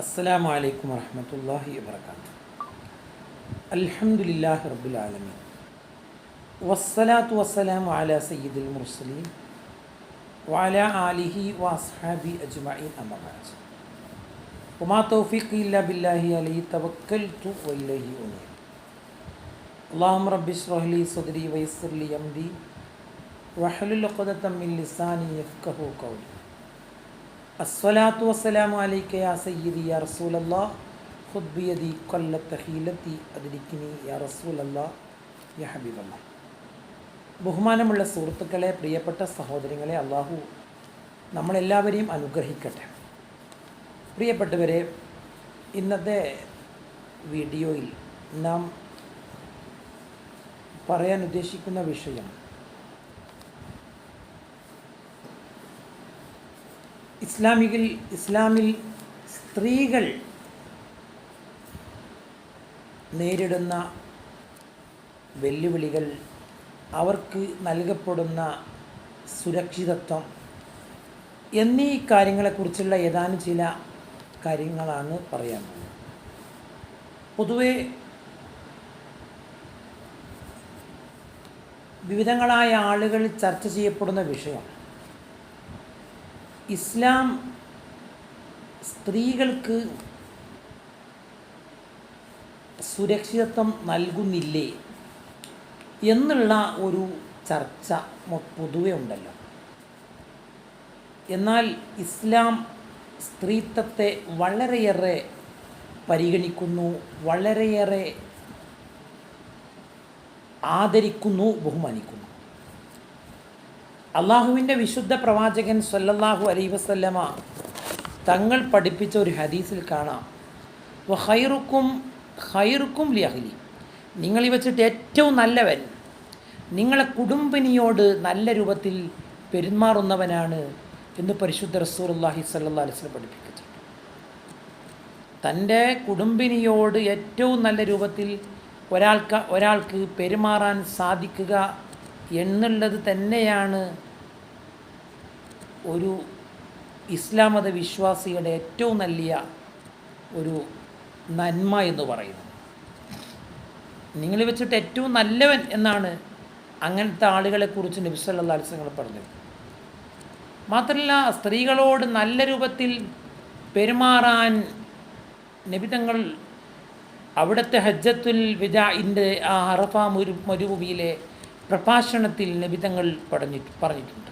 അസ്സലാമു അലൈക്കും വറഹമത്തല്ലാഹി വബർക്കാത്തു അൽഹംദുലില്ലാഹി റബ്ബുൽ ആലമീൻ വസ്സലാത്തു വസ്സലാമു അല സയ്യിദുൽ മുർസലീൻ വഅല ആലിഹി വഅസ്ഹാബി അജ്മഈൻ അമ്മ ബഅദ് വമാ തൗഫീഖി ഇല്ലാ ബില്ലാഹി അലൈഹി തവക്കൽതു വഇലൈഹി ഉനീബ് اللهم رب اشرح لي صدري ويسر لي امري واحلل عقدة من لساني يفقهوا قولي അസ്വലാത്തു വസ്സലാമു അലൈക്ക യാ സയ്യിദി യാ റസൂലല്ലാ. ഹുദ്ബിയതി കൊല്ലത്ത ഹീലത്തി അതിരിക്കിനി യാ റസൂലല്ലാ യാ ഹബീബല്ല. ബഹുമാനമുള്ള സുഹൃത്തുക്കളെ പ്രിയപ്പെട്ട സഹോദരങ്ങളെ അള്ളാഹു നമ്മളെല്ലാവരെയും അനുഗ്രഹിക്കട്ടെ. പ്രിയപ്പെട്ടവരെ ഇന്നത്തെ വീഡിയോയിൽ നാം പറയാൻ ഉദ്ദേശിക്കുന്ന വിഷയം ഇസ്ലാമികിൽ ഇസ്ലാമിൽ സ്ത്രീകൾ നേരിടുന്ന വെല്ലുവിളികൾ അവർക്ക് നൽകപ്പെടുന്ന സുരക്ഷിതത്വം എന്നീ കാര്യങ്ങളെക്കുറിച്ചുള്ള ഏതാനും ചില കാര്യങ്ങളാണ് പറയാൻ പൊതുവെ വിവിധങ്ങളായ ആളുകൾ ചർച്ച ചെയ്യപ്പെടുന്ന വിഷയം ഇസ്ലാം സ്ത്രീകൾക്ക് സുരക്ഷിതത്വം നൽകുന്നില്ലേ എന്നുള്ള ഒരു ചർച്ച പൊതുവെ ഉണ്ടല്ലോ. എന്നാൽ ഇസ്ലാം സ്ത്രീത്വത്തെ വളരെയേറെ പരിഗണിക്കുന്നു വളരെയേറെ ആദരിക്കുന്നു ബഹുമാനിക്കുന്നു. അള്ളാഹുവിന്റെ വിശുദ്ധ പ്രവാചകൻ സല്ലല്ലാഹു അലൈ വസല്ലമ തങ്ങൾ പഠിപ്പിച്ച ഒരു ഹദീസിൽ കാണാം. "വ ഹൈറുക്കും ഖൈറുക്കും ലിയഹ്ലി നിങ്ങൾ ഈ വെച്ചിട്ട് ഏറ്റവും നല്ലവൻ. നിങ്ങളെ കുടുംബിനിയോട് നല്ല രൂപത്തിൽ പെരുമാറുന്നവനാണ് എന്ന് പരിശുദ്ധ അള്ളാഹി അലൈഹി വസല്ലം പഠിപ്പിക്കുന്നു. തന്റെ കുടുംബിനിയോട് ഏറ്റവും നല്ല രൂപത്തിൽ ഒരാൾക്ക് ഒരാൾക്ക് പെരുമാറാൻ സാധിക്കുക എന്നുള്ളത് തന്നെയാണ് ഒരു ഇസ്ലാം മത വിശ്വാസിയുടെ ഏറ്റവും നല്ല ഒരു നന്മ എന്ന് പറയുന്നത്. നിങ്ങളെ വെച്ചിട്ട് ഏറ്റവും നല്ലവൻ എന്നാണ് അങ്ങനത്തെ ആളുകളെക്കുറിച്ച് നബി സല്ലല്ലാഹു അലൈഹി വസല്ലം പറഞ്ഞത്. മാത്രമല്ല സ്ത്രീകളോട് നല്ല രൂപത്തിൽ പെരുമാറാൻ നിബിതങ്ങൾ അവിടുത്തെ ഹജ്ജത്തുൽ വിജാഇന്റെ ആ അറഫ മരു മരുഭൂമിയിലെ പ്രഭാഷണത്തിൽ നബിതങ്ങൾ പറഞ്ഞിട്ട് പറഞ്ഞിട്ടുണ്ട്.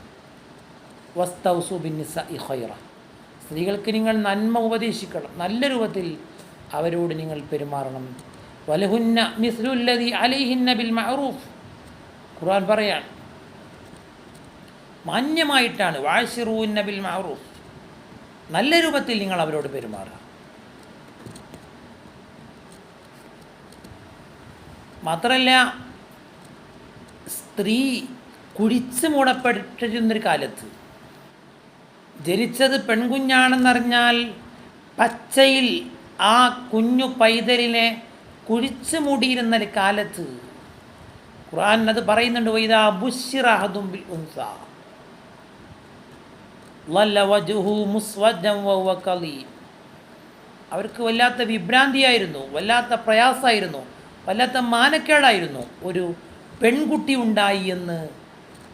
വസ്തൗസു ബിന്നിസ ഇ ഖൈറ. സ്ത്രീകൾക്ക് നിങ്ങൾ നന്മ ഉപദേശിക്കണം. നല്ല രൂപത്തിൽ അവരോട് നിങ്ങൾ പെരുമാറണം. വലഹുന്ന മിസ്ലുല്ലതി അലിഹിന്ന ബിൽ മഹറൂഫ് ഖുർആൻ പറയാണ് മാന്യമായിട്ടാണ് വാഷിറൂന്ന ബിൽ മഹറൂഫ് നല്ല രൂപത്തിൽ നിങ്ങൾ അവരോട് പെരുമാറുക മാത്രമല്ല സ്ത്രീ കുഴിച്ച് മൂടപ്പെട്ടിരുന്നൊരു കാലത്ത്. ജനിച്ചത് പെൺകുഞ്ഞാണെന്നറിഞ്ഞാൽ പച്ചയിൽ ആ കുഞ്ഞു പൈതലിനെ കുഴിച്ച് മൂടിയിരുന്ന ഒരു കാലത്ത്. ഖുർആൻ അത് പറയുന്നുണ്ട് വൈദാ വഹുവ അവർക്ക് വല്ലാത്ത വിഭ്രാന്തിയായിരുന്നു വല്ലാത്ത പ്രയാസമായിരുന്നു വല്ലാത്ത മാനക്കേടായിരുന്നു ഒരു പെൺകുട്ടി ഉണ്ടായി എന്ന്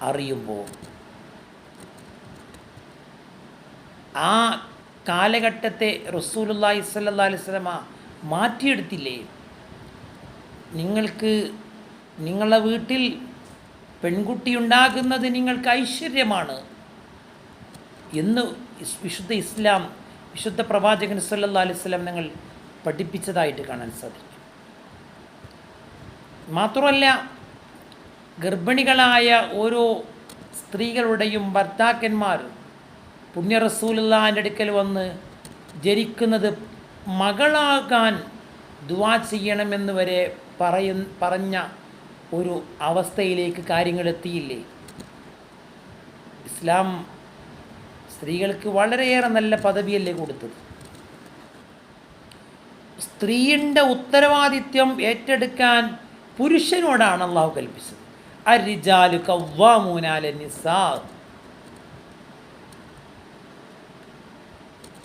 അറിയുമ്പോൾ ആ കാലഘട്ടത്തെ റസൂലുള്ളാഹി സ്വല്ലല്ലാഹി അലൈഹി വസല്ലമ മാറ്റിയെടുത്തില്ലേ? നിങ്ങൾക്ക് നിങ്ങളുടെ വീട്ടിൽ പെൺകുട്ടി ഉണ്ടാകുന്നത് നിങ്ങൾക്ക് ഐശ്വര്യമാണ് എന്ന് വിശുദ്ധ ഇസ്ലാം വിശുദ്ധ പ്രവാചകൻ സല്ലാ അലൈഹി വസല്ലം നിങ്ങൾ പഠിപ്പിച്ചതായിട്ട് കാണാൻ സാധിക്കും. മാത്രമല്ല ഗർഭിണികളായ ഓരോ സ്ത്രീകളുടെയും ഭർത്താക്കന്മാർ പുണ്യ റസൂലുള്ളാഹിന്റെ അടുക്കൽ വന്ന് ജനിക്കുന്നത് മകളാകാൻ ദുവാ ചെയ്യണമെന്ന് വരെ പറയ പറഞ്ഞ ഒരു അവസ്ഥയിലേക്ക് കാര്യങ്ങൾ എത്തിയില്ലേ? ഇസ്ലാം സ്ത്രീകൾക്ക് വളരെയേറെ നല്ല പദവിയല്ലേ കൊടുത്തത്. സ്ത്രീയുടെ ഉത്തരവാദിത്യം ഏറ്റെടുക്കാൻ പുരുഷനോടാണ് അള്ളാഹു കൽപ്പിച്ചത്.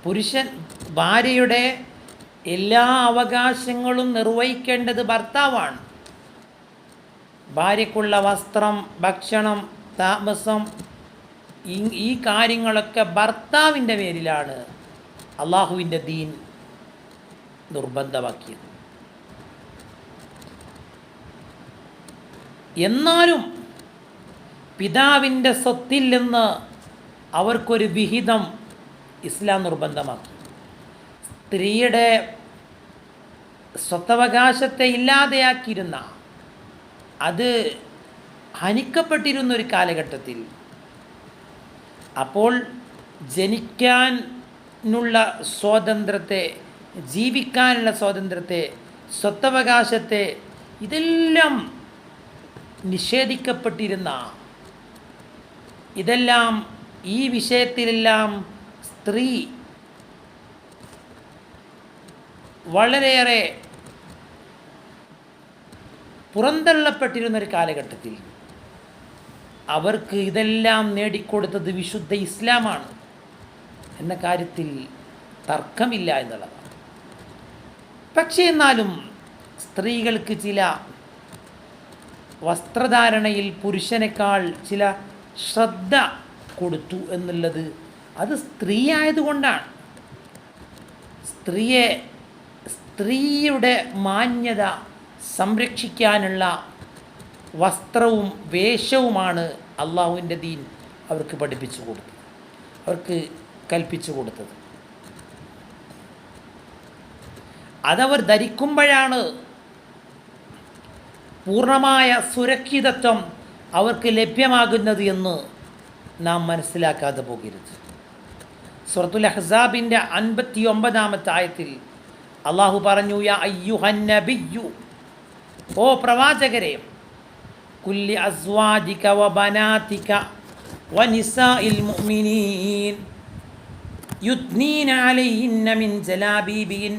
പുരുഷൻ ഭാര്യയുടെ എല്ലാ അവകാശങ്ങളും നിർവഹിക്കേണ്ടത് ഭർത്താവാണ്. ഭാര്യക്കുള്ള വസ്ത്രം ഭക്ഷണം താമസം ഈ കാര്യങ്ങളൊക്കെ ഭർത്താവിന്റെ പേരിലാണ് അള്ളാഹുവിന്റെ ദീൻ നിർബന്ധമാക്കിയത്. എന്നാലും പിതാവിന്റെ സ്വത്തിൽ നിന്ന് അവർക്കൊരു വിഹിതം ഇസ്ലാം നിർബന്ധമാക്കി. സ്ത്രീയുടെ സ്വത്തവകാശത്തെ ഇല്ലാതെയാക്കിയിരുന്ന അത് ഹനിക്കപ്പെട്ടിരുന്ന ഒരു കാലഘട്ടത്തിൽ അപ്പോൾ ജനിക്കാനുള്ള സ്വാതന്ത്ര്യത്തെ ജീവിക്കാനുള്ള സ്വാതന്ത്ര്യത്തെ സ്വത്തവകാശത്തെ ഇതെല്ലാം നിഷേധിക്കപ്പെട്ടിരുന്ന ഇതെല്ലാം ഈ വിഷയത്തിലെല്ലാം സ്ത്രീ വളരെയേറെ പുറന്തള്ളപ്പെട്ടിരുന്ന ഒരു കാലഘട്ടത്തിൽ അവർക്ക് ഇതെല്ലാം നേടിക്കൊടുത്തത് വിശുദ്ധ ഇസ്ലാമാണ് എന്ന കാര്യത്തിൽ തർക്കമില്ല എന്നുള്ളതാണ്. പക്ഷേ എന്നാലും സ്ത്രീകൾക്ക് ചില വസ്ത്രധാരണയിൽ പുരുഷനേക്കാൾ ചില ശ്രദ്ധ കൊടുത്തു എന്നുള്ളത് അത് സ്ത്രീ ആയതുകൊണ്ടാണ് സ്ത്രീയെ സ്ത്രീയുടെ മാന്യത സംരക്ഷിക്കാനുള്ള വസ്ത്രവും വേഷവുമാണ് അള്ളാഹുവിന്റെ ദീൻ അവർക്ക് പഠിപ്പിച്ചു കൊടുത്തത് അവർക്ക് കൽപ്പിച്ചു കൊടുത്തത്. അതവർ ധരിക്കുമ്പോഴാണ് പൂർണ്ണമായ സുരക്ഷിതത്വം അവർക്ക് ലഭ്യമാകുന്നത് എന്ന് നാം മനസ്സിലാക്കാതെ പോകരുത് സുറത്തുൽ അഹ്സാബിൻ്റെ അൻപത്തി ഒമ്പതാമത്തെ ആയത്തിൽ അള്ളാഹു പറഞ്ഞു യാ അയ്യുഹൻ നബിയ്യു ഓ പ്രവാചകരെ കുല്ലി അസ്വാദിക വ ബനാതിക വ നിസാഇൽ മുഅ്മിനീൻ യുദ്നീന അലൈഹിന്ന മിൻ ജലാബീബിൻ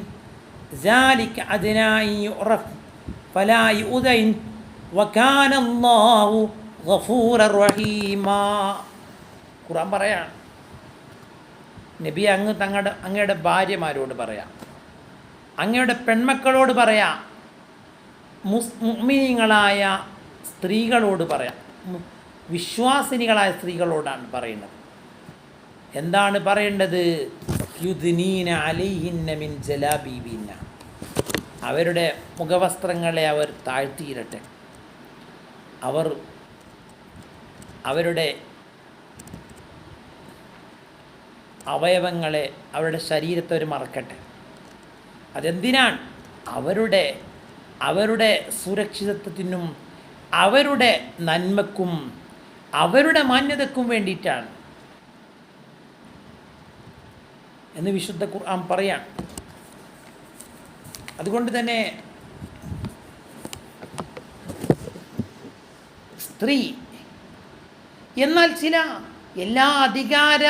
ذلك أدنى أن يعرف ഫലായി ഉദൈൻ വക്കാനല്ലാവു ഗഫൂറ റഹീമ ഖുറാൻ പറയാണ് നബി അങ്ങ് തങ്ങളുടെ അങ്ങയുടെ ഭാര്യമാരോട് പറയാം. അങ്ങയുടെ പെൺമക്കളോട് പറയാം. മുസ്മിനികളായ സ്ത്രീകളോട് പറയാം. വിശ്വാസിനികളായ സ്ത്രീകളോടാണ് പറയുന്നത്. എന്താണ് പറയേണ്ടത്? യുദ്നീന അലിഹിന്നമിൻ മിൻ അവരുടെ മുഖവസ്ത്രങ്ങളെ അവർ താഴ്ത്തിയിരട്ടെ. അവർ അവരുടെ അവയവങ്ങളെ അവരുടെ ശരീരത്തെ അവർ മറക്കട്ടെ. അതെന്തിനാണ്? അവരുടെ അവരുടെ സുരക്ഷിതത്വത്തിനും അവരുടെ നന്മക്കും അവരുടെ മാന്യതക്കും വേണ്ടിയിട്ടാണ് എന്ന് വിശുദ്ധ ഖുർആൻ പറയാൻ അതുകൊണ്ട് തന്നെ സ്ത്രീ എന്നാൽ ചില എല്ലാ അധികാര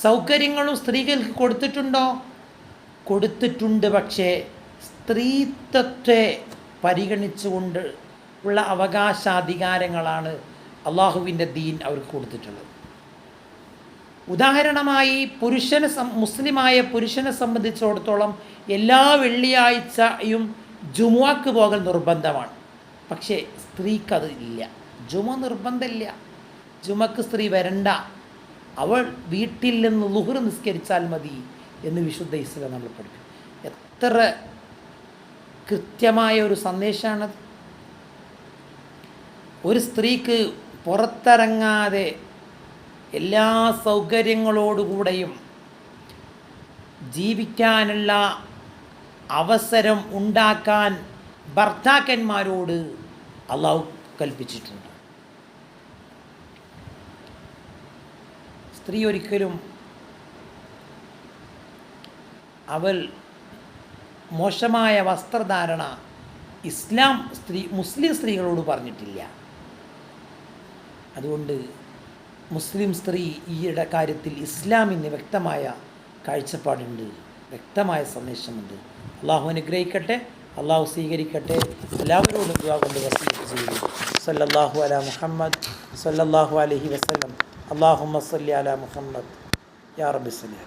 സൗകര്യങ്ങളും സ്ത്രീകൾക്ക് കൊടുത്തിട്ടുണ്ടോ? കൊടുത്തിട്ടുണ്ട് പക്ഷേ സ്ത്രീത്വത്തെ പരിഗണിച്ചുകൊണ്ട് ഉള്ള അവകാശാധികാരങ്ങളാണ് അള്ളാഹുവിന്റെ ദീൻ അവർക്ക് കൊടുത്തിട്ടുള്ളത്. ഉദാഹരണമായി പുരുഷനെ മുസ്ലിമായ പുരുഷനെ സംബന്ധിച്ചിടത്തോളം എല്ലാ വെള്ളിയാഴ്ചയും ജുമുവാക്ക് പോകൽ നിർബന്ധമാണ്. പക്ഷേ സ്ത്രീക്കത് ഇല്ല. ജുമ നിർബന്ധമില്ല. ജുമക്ക് സ്ത്രീ വരണ്ട. അവൾ വീട്ടിൽ നിന്ന് ലുഹുർ നിസ്കരിച്ചാൽ മതി എന്ന് വിശുദ്ധ ഇസ്ലാം നമ്മൾ പഠിക്കും എത്ര കൃത്യമായ ഒരു സന്ദേശമാണത് ഒരു സ്ത്രീക്ക് പുറത്തിറങ്ങാതെ എല്ലാ സൗകര്യങ്ങളോടുകൂടെയും ജീവിക്കാനുള്ള അവസരം ഉണ്ടാക്കാൻ ഭർത്താക്കന്മാരോട് അള്ളാഹു കൽപ്പിച്ചിട്ടുണ്ട്. സ്ത്രീ ഒരിക്കലും അവൾ മോശമായ വസ്ത്രധാരണ ഇസ്ലാം സ്ത്രീ മുസ്ലിം സ്ത്രീകളോട് പറഞ്ഞിട്ടില്ല. അതുകൊണ്ട് മുസ്ലിം സ്ത്രീ ഈയിടെ കാര്യത്തിൽ ഇസ്ലാമിന് വ്യക്തമായ കാഴ്ചപ്പാടുണ്ട് വ്യക്തമായ സന്ദേശമുണ്ട്. അള്ളാഹു അനുഗ്രഹിക്കട്ടെ അള്ളാഹു സ്വീകരിക്കട്ടെ. എല്ലാവരോടും ദുവാ കൊണ്ട് വസീത്ത് സല്ലല്ലാഹു അല മുഹമ്മദ് സല്ലല്ലാഹു അലഹി വസ്ലം അള്ളാഹു സല്ലി അല മുഹമ്മദ്. യാ റബ്ബി സല്ലി